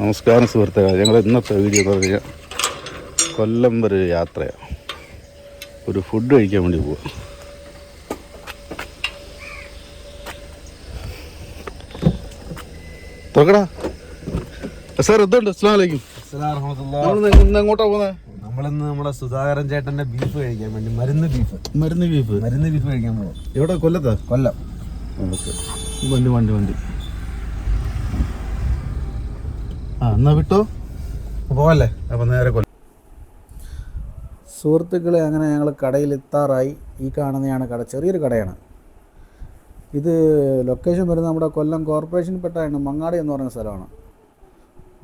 നമസ്കാരം സുഹൃത്തുക്കളെ. ഞങ്ങൾ ഇന്നത്തെ വീഡിയോ എന്ന് പറഞ്ഞാൽ കൊല്ലം വരെ ഒരു യാത്രയാണ് ഒരു ഫുഡ് കഴിക്കാൻ വേണ്ടി പോവാം. തുറക്കടാ സാർ എന്തുണ്ട്? അസ്സാം വലൈക്കും എങ്ങോട്ടാ പോകുന്നത് നമ്മളിന്ന് നമ്മുടെ സുധാകരൻ ചേട്ടന്റെ ബീഫ് കഴിക്കാൻ വേണ്ടി മരുന്ന് ബീഫ് മരുന്ന് ബീഫ് മരുന്ന് ബീഫ് കഴിക്കാൻ പോകും എവിടെ? കൊല്ലത്താ? കൊല്ലം. ഓക്കെ. വണ്ടി വണ്ടി വണ്ടി. ആ എന്നാ വിട്ടോ? പോവല്ലേ അപ്പം നേരെ കൊല്ലം. സുഹൃത്തുക്കളെ അങ്ങനെ ഞങ്ങൾ കടയിൽ എത്താറായി. ഈ കാണുന്നതാണ് കട. ചെറിയൊരു കടയാണ്. ഇത് ലൊക്കേഷൻ വരുന്നത് നമ്മുടെ കൊല്ലം കോർപ്പറേഷനിൽപ്പെട്ടാണ് മങ്ങാട് എന്ന് പറയുന്ന സ്ഥലമാണ്.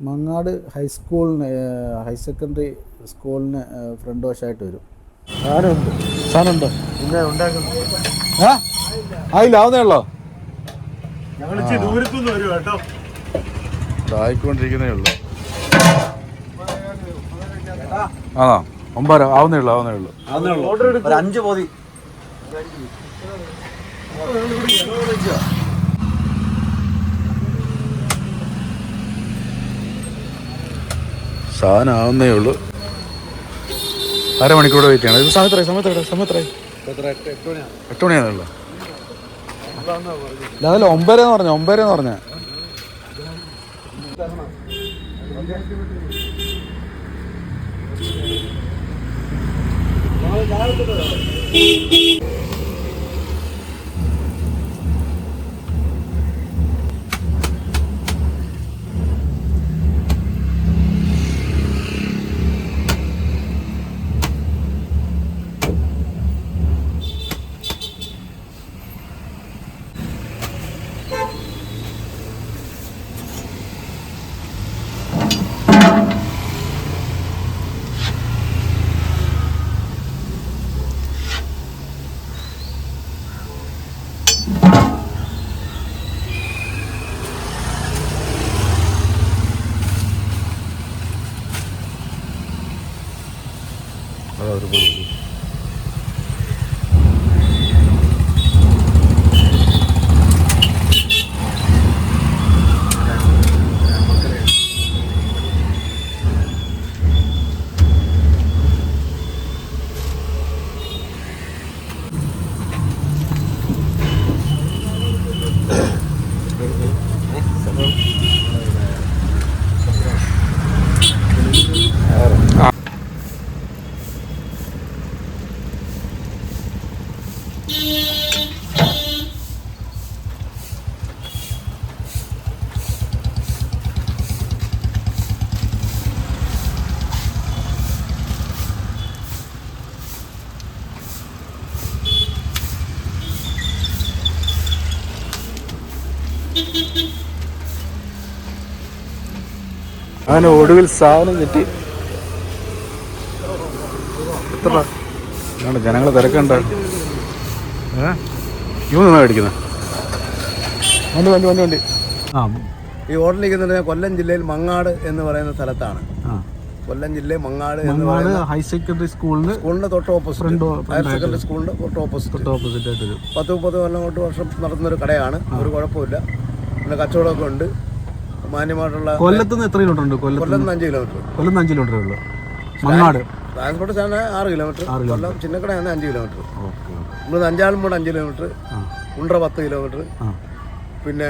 മങ്ങാട് ഹൈസ്കൂളിന് ഹയർ സെക്കൻഡറി സ്കൂളിന് ഫ്രണ്ട് വശമായിട്ട് വരും. സാധനമുണ്ട്. സാധനമുണ്ടോ? പിന്നെ ഉണ്ടാക്കുന്നു ആ? ആയില്ല ആവുന്നേ ഉള്ളോ? ഞങ്ങൾ ദൂരത്തുനിന്ന് വരും കേട്ടോ. ആയിക്കൊണ്ടിരിക്കുന്നേ ഉള്ളൂ. ആണോ? ഒമ്പര ആവുന്നേ ഉള്ളൂ ആവുന്നേ ഉള്ളൂ. ഒരു അഞ്ച് പോതി. സാധനം ആവുന്നേ ഉള്ളൂ. അരമണിക്കൂടെ വെയിറ്റ് ചെയ്യണം. ഇത് സമയത്തായി സമയത്തായി മണിയാണ് എട്ട് മണിയാണല്ലോ അതല്ല രാവിലെ പറഞ്ഞ എന്ന് പറഞ്ഞ. జాగ్రత్త എന്ന് അങ്ങനെ ഒടുവിൽ സാധനം കിട്ടി എത്ര ജനങ്ങൾ തിരക്കണ്ട മേടിക്കുന്നത് വണ്ടി വണ്ടി വണ്ടി വണ്ടി. ആ. ഈ ഹോട്ടൽ നിൽക്കുന്നത് കൊല്ലം ജില്ലയിൽ മങ്ങാട് എന്ന് പറയുന്ന സ്ഥലത്താണ്. കൊല്ലം ജില്ലയിൽ മങ്ങാട് എന്ന് പറയുന്ന ഹയർ സെക്കൻഡറി സ്കൂളിന് സ്കൂളിന്റെ തൊട്ട് ഓപ്പോസിറ്റ്. ഹയർ സെക്കൻഡറി സ്കൂളിന്റെ തൊട്ട് ഓപ്പോസിറ്റ്. തൊട്ട് ഓപ്പോസിറ്റ് ആയിട്ട് പത്ത് മുപ്പത് കൊല്ലം തൊട്ട് വർഷം നടത്തുന്ന ഒരു കടയാണ്. ഒരു കുഴപ്പമില്ല. പിന്നെ കച്ചവടമൊക്കെ ഉണ്ട്. മാന്യമായിട്ടുള്ള കൊല്ലത്ത് നിന്ന് എത്ര കിലോമീറ്റർ ഉണ്ട്? കൊല്ലത്ത് കൊല്ലം അഞ്ച് കിലോമീറ്റർ കൊല്ലം അഞ്ച് കിലോമീറ്റർ ഉള്ളു. മങ്ങാട്. ട്രാൻസ്പോർട്ട് ചാനൽ ആറ് കിലോമീറ്റർ കൊല്ലം ചിന്നക്കടയാണ് അഞ്ച് കിലോമീറ്റർ ഓക്കെ ഇവിടുന്ന് അഞ്ചാലുംകൂടെ അഞ്ച് കിലോമീറ്റർ ആ. കുണ്ട്ര പത്ത് കിലോമീറ്റർ ആ. പിന്നെ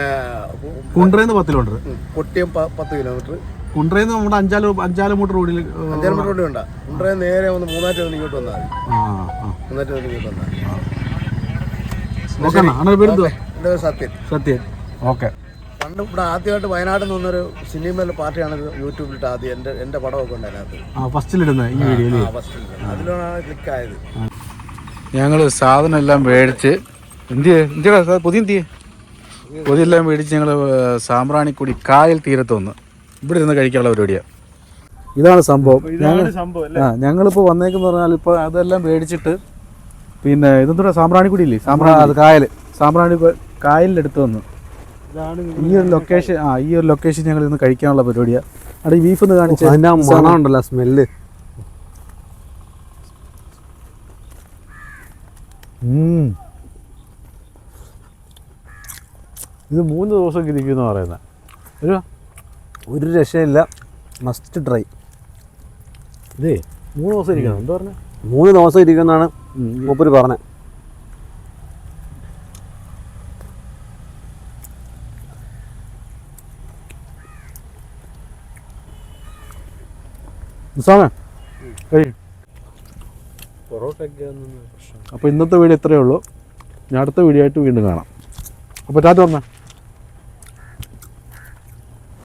കുണ്ട്രയിൽ നിന്ന് പത്ത് കിലോമീറ്റർ ഉം, കൊട്ടിയം പ- പത്ത് കിലോമീറ്റർ കുണ്ട്രയിൽ നിന്ന് നമ്മുടെ അഞ്ചാൽ അഞ്ചാലുമൂട്ട് റോഡിൽ അഞ്ചാലുമൂട് റോഡ് വേണ്ട കുണ്ട്ര നേരെ ഒന്ന് മൂന്നാറ്റ് വന്ന് ഇങ്ങോട്ട് വന്നാൽ മതി. ആ ആ മൂന്നാറ്റ് വന്ന് ഇങ്ങോട്ട് വന്നാൽ മതി. ഓക്കെ അണ്ണാ. പേര് എന്തുവാ എന്റെ പേര് സത്യൻ. സത്യൻ. ഓക്കെ. പണ്ട് ഇവിടെ ആദ്യമായിട്ട് വയനാട്ടിൽ നിന്നൊരു സിനിമയിലെ പാർട്ടിയാണ് യൂട്യൂബിലിട്ട് ആദ്യം എന്റെ എന്റെ പടമൊക്കെ ഉണ്ട് അതിനകത്ത്. ആ ആയത് ഈ അതിലാണ് ക്ലിക്കായത് ഞങ്ങൾ സാധനം എല്ലാം മേടിച്ച് എന്തിയേ എന്തിയാ പുതിയ എന്തിയെ പുതിയ എല്ലാം മേടിച്ച് ഞങ്ങൾ സാമ്പ്രാണിക്കുടി കായൽ തീരത്ത് വന്ന്. ഇവിടെ ഇരുന്ന് കഴിക്കാനുള്ള പരിപാടിയാണ് ഇതാണ് സംഭവം. ഞങ്ങൾ ആ ഞങ്ങളിപ്പോൾ വന്നേക്കെന്ന് പറഞ്ഞാൽ ഇപ്പോൾ അതെല്ലാം മേടിച്ചിട്ട് പിന്നെ ഇതെന്താ സാമ്പ്രാണിക്കുടി ഇല്ലേ? സാമ്പ്രാണി അത് കായൽ സാമ്പ്രാണി കായലിൽ എടുത്തു വന്നു. ഈ ഒരു ലൊക്കേഷൻ ആ ഈ ഒരു ലൊക്കേഷൻ ഞങ്ങൾ ഇന്ന് കഴിക്കാനുള്ള പരിപാടിയാണ് അവിടെ ഈ ബീഫ് ഒന്ന് കാണിച്ചു മണമുണ്ടല്ല സ്മെല്ല് ഉം. ഇത് മൂന്ന് ദിവസം ഇരിക്കുന്ന പറയുന്നത് ഒരു ഒരു രക്ഷയില്ല. മസ്റ്റ് ട്രൈ ഇതേ മൂന്ന് ദിവസം ഇരിക്കണം. എന്താ പറഞ്ഞ? മൂന്ന് ദിവസം ഇരിക്കുന്നതാണ് മൂപ്പര് പറഞ്ഞത് നിസാമേ കഴിയും. അപ്പോൾ ഇന്നത്തെ വീഡിയോ ഇത്രയേ ഉള്ളൂ. ഞാൻ അടുത്ത വീഡിയോ ആയിട്ട് വീണ്ടും കാണാം. അപ്പോൾ ടാറ്റ പറഞ്ഞേ?